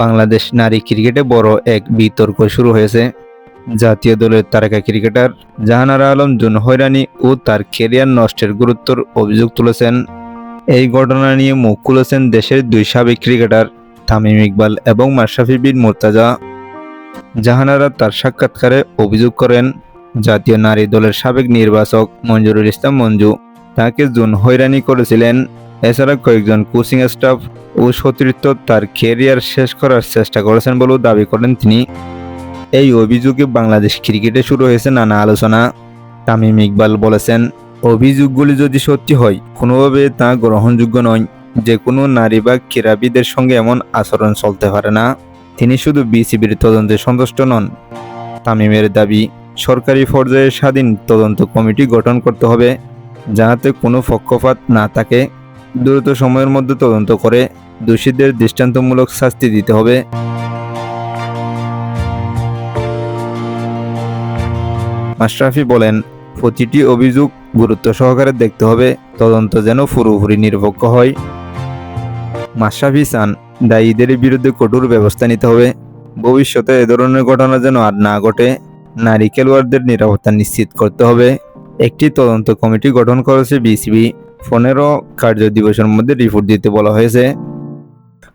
বাংলাদেশ নারী ক্রিকেটে বড় এক বিতর্ক শুরু হয়েছে। জাতীয় দলের তারকা ক্রিকেটার জাহানারা আলম, জুন হয়রানি ও তার কেরিয়ার নষ্টের গুরুত্বর অভিযোগ তুলেছেন। এই ঘটনা নিয়ে মুখ খুলেছেন দেশের দুই সাবেক ক্রিকেটার তামিম ইকবাল এবং মাশরাফি বিন মুর্তাজা। জাহানারা তার সাক্ষাৎকারে অভিযোগ করেন, জাতীয় নারী দলের সাবেক নির্বাচক মঞ্জুরুল ইসলাম মঞ্জু তাকে জুন হয়রানি করেছিলেন। এছাড়া কয়েকজন কোচিং স্টাফ ও সতীর্থ তার ক্যারিয়ার শেষ করার চেষ্টা করেছেন বলেও দাবি করেন তিনি। এই অভিযোগে বাংলাদেশ ক্রিকেটে শুরু হয়েছে নানা আলোচনা। তামিম ইকবাল বলেছেন, অভিযোগগুলি যদি সত্যি হয়, কোনোভাবে তা গ্রহণযোগ্য নয়। যে কোনো নারী বা ক্রীড়াবিদের সঙ্গে এমন আচরণ চলতে পারে না। তিনি শুধু বিসিবির তদন্তে সন্তুষ্ট নন। তামিমের দাবি, সরকারি পর্যায়ে স্বাধীন তদন্ত কমিটি গঠন করতে হবে, যাতে কোনো পক্ষপাত না থাকে। দ্রুত সময়ের মধ্যে তদন্ত করে দোষীদের দৃষ্টান্তমূলক শাস্তি দিতে হবে। মাশরাফি বলেন, প্রতিটি অভিযোগ গুরুত্ব সহকারে দেখতে হবে, তদন্ত যেন পুরোপুরি নিরপেক্ষ হয়। মাশরাফি চান দায়ীদের বিরুদ্ধে কঠোর ব্যবস্থা নিতে হবে। ভবিষ্যতে এ ধরনের ঘটনা যেন আর না ঘটে, নারী খেলোয়াড়দের নিরাপত্তা নিশ্চিত করতে হবে। একটি তদন্ত কমিটি গঠন করেছে বিসিবি। পনেরো কার্য দিবসের মধ্যে রিপোর্ট দিতে বলা হয়েছে।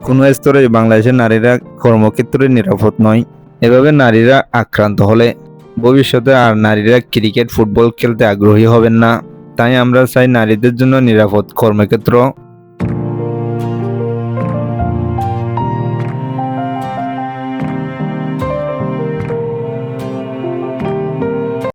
কোনো স্তরে বাংলাদেশের নারীরা কর্মক্ষেত্রে নিরাপদ নয়। এভাবে নারীরা আক্রান্ত হলে ভবিষ্যতে আর নারীরা ক্রিকেট, ফুটবল খেলতে আগ্রহী হবেন না। তাই আমরা চাই নারীদের জন্য নিরাপদ কর্মক্ষেত্র।